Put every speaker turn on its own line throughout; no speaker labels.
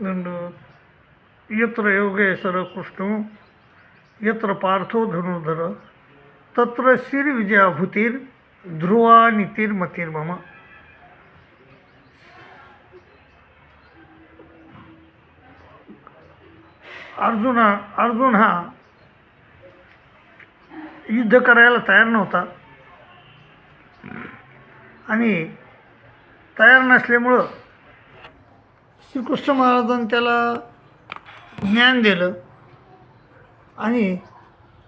दंड यत्र योगेश्वर कृष्ण यत्र पार्थो धनुर्धर तत्र श्रीविजयाभूतीर ध्रुवा नीतिर्मतिर्मम अर्जुना अर्जुन हा युद्ध करायला तयार नव्हता. आणि तयार नसल्यामुळं श्रीकृष्ण महाराजांनी त्याला ज्ञान दिलं. आणि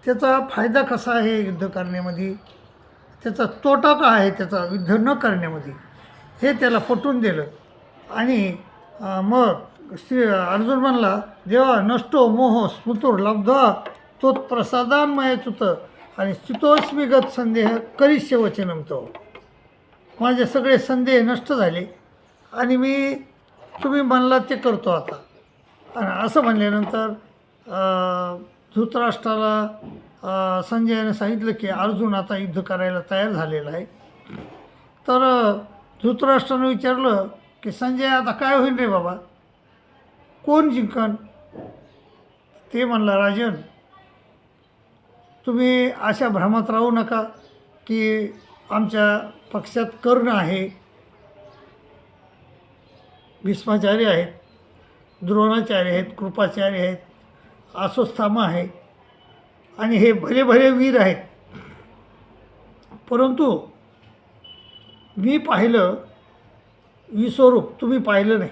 त्याचा फायदा कसा आहे युद्ध करण्यामध्ये? त्याचा तोटा काय आहे? त्याचा युद्ध न करण्यामध्ये? हे त्याला पटवून दिलं. आणि मग श्री अर्जुन म्हणला देवा नष्टो मोह स्मृतूर लब्धा तो प्रसादान्मय चुत आणि स्तुतोस्मिगत संदेह करिष्य वचनम तो. माझे सगळे संदेह नष्ट झाले. आणि मी तुम्ही म्हणला ते करतो आता. आणि असं म्हणल्यानंतर धृतराष्ट्राला संजयाने सांगितलं की अर्जुन आता युद्ध करायला तयार झालेला आहे. तर धृतराष्ट्रानं विचारलं की संजय आता काय होईल रे बाबा? कोण जिंकन? ते म्हणला राजन तुम्ही अशा भ्रमात राहू नका की आमच्या पक्षात कर्ण आहे. भीष्माचार्य आहेत द्रोणाचार्य आहेत कृपाचार्य आहेत आसोस्थामा आहे आणि हे भले भले वीर आहेत. परंतु मी पाहिलं विश्वरूप तुम्ही पाहिलं नाही.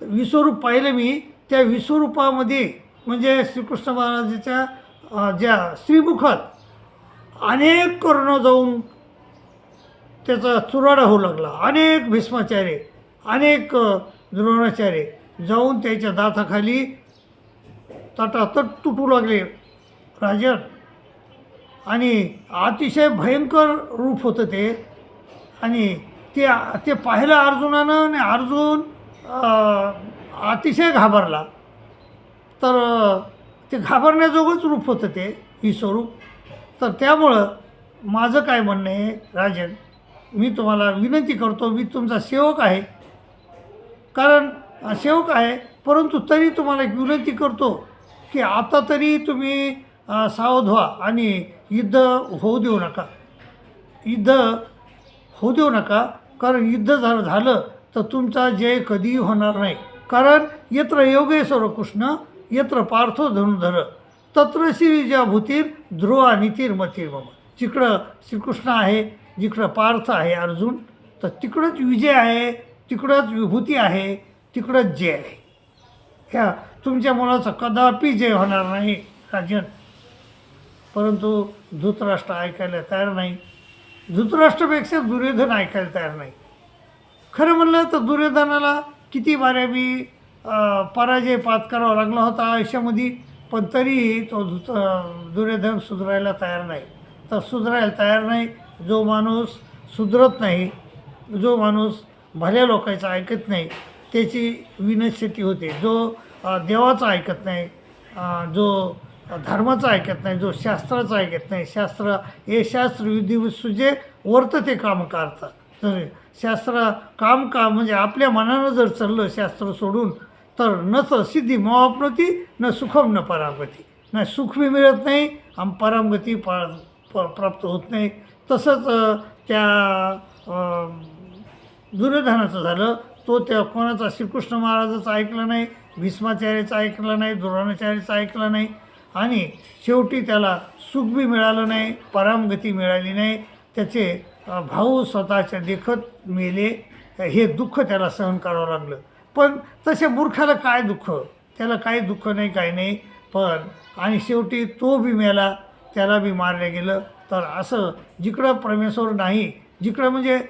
तर विश्वरूप पाहिलं मी त्या विश्वरूपामध्ये म्हणजे श्रीकृष्ण महाराजाच्या ज्या श्रीमुखात अनेक कर्ण जाऊन त्याचा चुराडा होऊ लागला. अनेक भीष्माचार्य अनेक द्रोणाचार्य जाऊन त्याच्या दाताखाली तटातट तुटू लागले. राजन. आणि अतिशय भयंकर रूप होतं ते. आणि ते ते पाहिलं अर्जुनानं आणि अर्जुन अतिशय घाबरला. तर ते घाबरण्याजोगंच रूप होतं ते ही स्वरूप. तर त्यामुळं माझं काय म्हणणं आहे राजन मी तुम्हाला विनंती करतो मी तुमचा सेवक आहे. कारण सेवक आहे परंतु तरी तुम्हाला एक विनंती करतो की आता तरी तुम्ही सावध व्हा आणि युद्ध होऊ देऊ नका. युद्ध होऊ देऊ नका कारण युद्ध झालं झालं तर तुमचा जय कधीही होणार नाही. कारण यत्र योगेश्वर कृष्ण यत्र पार्थो धनुधर तत्र श्रीजा भूतीर ध्रुवा नितीर मतीर मम. जिकडं श्रीकृष्ण आहे जिकडं पार्थ आहे अर्जुन तर तिकडंच विजय आहे. तिकडंच विभूती आहे तिकडंच जय आहे. ह्या तुमच्या मुलाचं कदापि जय होणार नाही राजन. परंतु धृतराष्ट्र ऐकायला तयार नाही. धृतराष्ट्रापेक्षा दुर्योधन ऐकायला तयार नाही. खरं म्हणलं तर दुर्योधनाला किती बाऱ्या बी पराजय पात्कारावा लागला होता आयुष्यामध्ये पण तरीही तो धृत दुर्योधन सुधरायला तयार नाही. तर सुधारायला तयार नाही जो माणूस सुधरत नाही जो माणूस भल्या लोकांचं ऐकत नाही त्याची विनस्थिती होते. जो देवाचा देवाचं ऐकत नाही जो धर्माचं ऐकत नाही जो शास्त्राचं ऐकत नाही शास्त्र हे शास्त्र विधी सुजे वर्त ते काम करतात. तर शास्त्र काम का म्हणजे आपल्या मनानं जर चाललं शास्त्र सोडून तर न तर सिद्धी मोवापनती न सुखम न परामगती न सुख बी मिळत नाही आणि परामगती पा प- प्राप्त होत नाही. तसंच त्या दुर्योधनाचं झालं. तो त्या कोणाचा? श्रीकृष्ण महाराजाचं ऐकलं नाही. भीष्माचार्याचं ऐकलं नाही. द्रोणाचार्याचं ऐकलं नाही. आणि शेवटी त्याला सुख बी मिळालं नाही. परामगती मिळाली नाही. त्याचे भाऊ स्वतःच्या देखत मेले. हे दुःख त्याला सहन करावं लागलं. पण तसे मूर्खाला काय दुःख? त्याला काही दुःख नाही काही नाही. पण आणि शेवटी तो बी मेला. त्याला बी मारलं गेलं. तर असं जिकडं परमेश्वर नाही जिकडं म्हणजे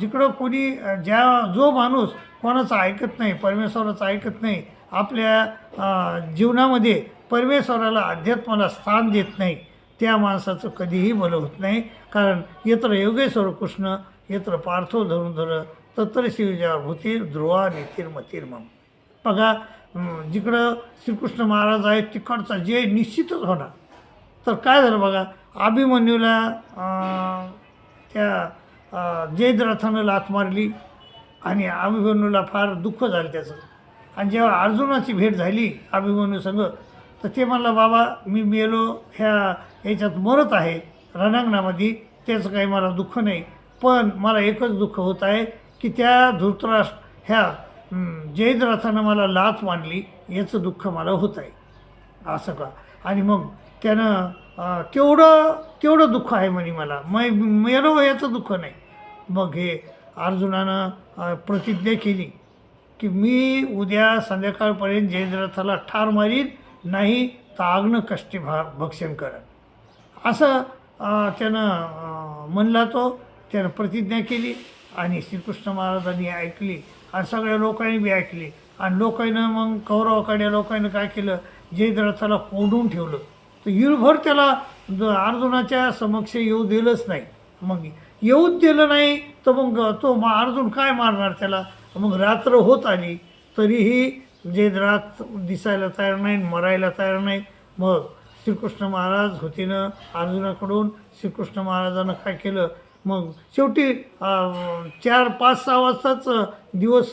जिकडं कोणी ज्या जो माणूस कोणाचं ऐकत नाही परमेश्वराचं ऐकत नाही आपल्या जीवनामध्ये परमेश्वराला अध्यात्माला स्थान देत नाही त्या माणसाचं कधीही भलं होत नाही. कारण यत्र योगेश्वर कृष्ण यत्र पार्थो धनुधर तत्र शिवजा भूतीर ध्रुवा नितीर मतीर मग बघा जिकडं श्रीकृष्ण महाराज आहेत तिकडचा जय निश्चितच होणार. तर काय झालं बघा अभिमन्यूला त्या जयद्रथानं लाथ मारली आणि अभिमन्यूला फार दुःख झालं त्याचं. आणि जेव्हा अर्जुनाची भेट झाली अभिमन्यू संघ तर ते म्हणलं बाबा मी मेलो ह्या ह्याच्यात मरत आहे रणांगणामध्ये त्याचं काही मला दुःख नाही. पण मला एकच दुःख होत आहे की त्या धृतराष्ट्र ह्या जयद्रथानं मला लाच मांडली याचं दुःख मला होत आहे. असं का? आणि मग त्यानं तेवढं तेवढं दुःख आहे म्हणे मला. मै मेलो याचं दुःख नाही. मग हे अर्जुनानं प्रतिज्ञा केली की मी उद्या संध्याकाळपर्यंत जयद्रथाला ठार मारीन नाही तर आग्न कष्टी भा भक्षण करेन. असं त्यानं म्हणला तो त्यानं प्रतिज्ञा केली आणि श्रीकृष्ण महाराजांनी ऐकली आणि सगळ्या लोकांनी बी ऐकली. आणि लोकांनं मग कौरवाकडे लोकांनी काय केलं? जयद्रथाला कोंडून ठेवलं. तर युरभर त्याला अर्जुनाच्या समक्ष येऊ दिलंच नाही. मग येऊच दिलं नाही तर मग तो मा अर्जुन काय मारणार त्याला? मग रात्र होत आली तरीही जे रात दिसायला तयार नाही मरायला तयार नाही. मग श्रीकृष्ण महाराज होतीनं अर्जुनाकडून श्रीकृष्ण महाराजानं काय केलं? मग शेवटी चार पाच सहा वाजताच दिवस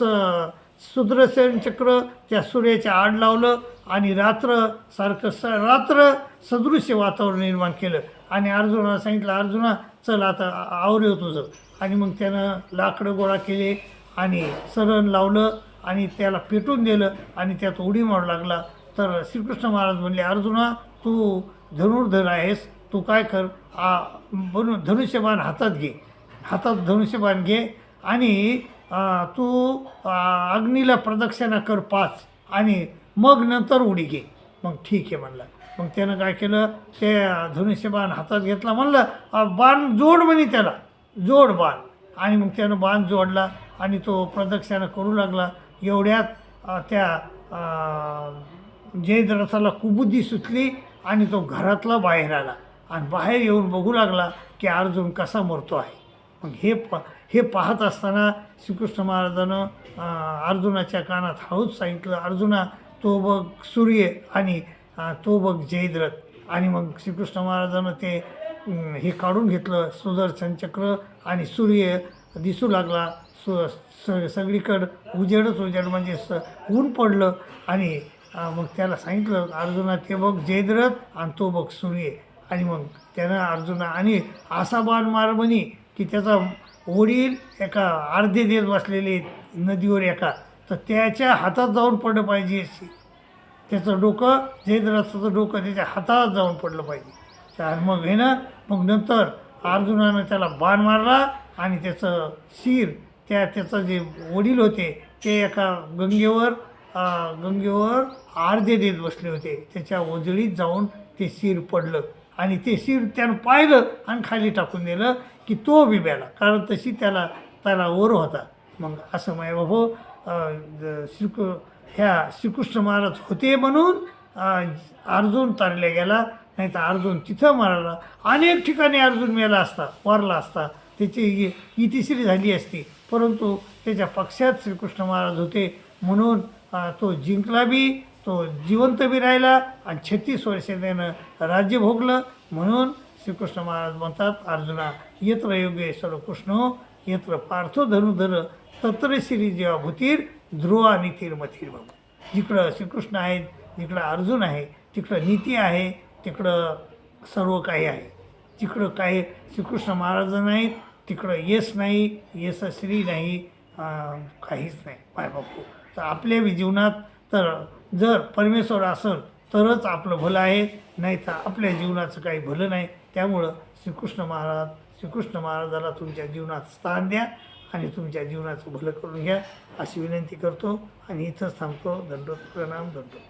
सुद्रसेन चक्र त्या सूर्याच्या आड लावलं आणि रात्र सारखं स रात्र सदृश्य वातावरण निर्माण केलं. आणि अर्जुनाला सांगितलं अर्जुना चल आता आवरे आवरेव तुझं आणि मग त्यानं लाकडं गोळा केले आणि सरण लावलं आणि त्याला पेटून दिलं आणि त्यात उडी मारू लागला. तर श्रीकृष्ण महाराज म्हणले अर्जुना तू धनुर्धर आहेस. तू काय कर? आ बनू धनुष्यबाण हातात घे. हातात धनुष्यबाण घे आणि तू अग्नीला प्रदक्षिणा कर पाच आणि मग नंतर उडी घे. मग ठीक आहे म्हणलं. मग त्यानं काय केलं? ते धनुष्यबाण हातात घेतला म्हणलं बाण जोड म्हणे त्याला. जोड बाण. आणि मग त्यानं बाण जोडला आणि तो प्रदक्षिणा करू लागला. एवढ्यात त्या जयद्रथाला कुबुद्धी सुचली आणि तो घरातला बाहेर आला. आणि बाहेर येऊन बघू लागला की अर्जुन कसा मरतो आहे. मग हे प हे पाहत असताना श्रीकृष्ण महाराजानं अर्जुनाच्या कानात हळूच सांगितलं अर्जुना तो बघ सूर्य आणि तो बघ जयद्रथ. आणि मग श्रीकृष्ण महाराजानं ते हे काढून घेतलं सुदर्शन चक्र आणि सूर्य दिसू लागला. सु स सगळीकडं उजेडच उजेड म्हणजे स ऊन पडलं. आणि मग त्याला सांगितलं अर्जुना ते बघ जयद्रथ आणि तो बघ सूर्य. आणि मग त्यानं अर्जुना आणि असा बाण मार की त्याचा वडील एका अर्धे देत बसलेले नदीवर एका. तर त्याच्या हातात जाऊन पडलं पाहिजे त्याचं डोकं जयद्रथाचं डोकं त्याच्या हातात जाऊन पडलं पाहिजे. तर मग हे ना मग नंतर अर्जुनानं त्याला बाण मारला आणि त्याचं शिर त्या त्याचं जे वडील होते ते एका गंगेवर गंगेवर आर्धे देत बसले होते. त्याच्या ओजळीत जाऊन ते शिर पडलं आणि ते शिर त्यानं पाहिलं आणि खाली टाकून दिलं की तो बिब्याला कारण तशी त्याला त्याला वर होता. मग असं माय बाबू श्रीकृ ह्या श्रीकृष्ण महाराज होते म्हणून अर्जुन तारल्या गेला नाही तर अर्जुन तिथं मारला. अनेक ठिकाणी अर्जुन मेला असता वारला असता. त्याची इतिश्री झाली असती. परंतु त्याच्या पक्षात श्रीकृष्ण महाराज होते म्हणून तो जिंकला बी तो जिवंत बी राहिला आणि छत्तीस वर्षे त्यानं राज्य भोगलं. म्हणून श्रीकृष्ण महाराज म्हणतात अर्जुना यत्र योगेश्वर कृष्ण यत्र पार्थो धनुधर तत्र श्री जेव्हा भूतीर ध्रुव आणि तीर्मथीर बाबू जिकडं श्रीकृष्ण आहेत जिकडं अर्जुन आहे तिकडं नीती आहे तिकडं सर्व काही आहे. तिकडं काही श्रीकृष्ण महाराज नाहीत तिकडं यश नाही यशश्री नाही काहीच नाही. पाय बापू. तर आपल्या बी जीवनात तर जर परमेश्वर असेल तरच आपलं भलं आहे नाही तर आपल्या जीवनाचं काही भलं नाही. त्यामुळं श्रीकृष्ण महाराज श्रीकृष्ण महाराजाला तुमच्या जीवनात स्थान द्या. आणि तुमच्या जीवनाचं भलं करून घ्या अशी विनंती करतो आणि इथंच थांबतो. दंडोत प्रणाम दंडोत.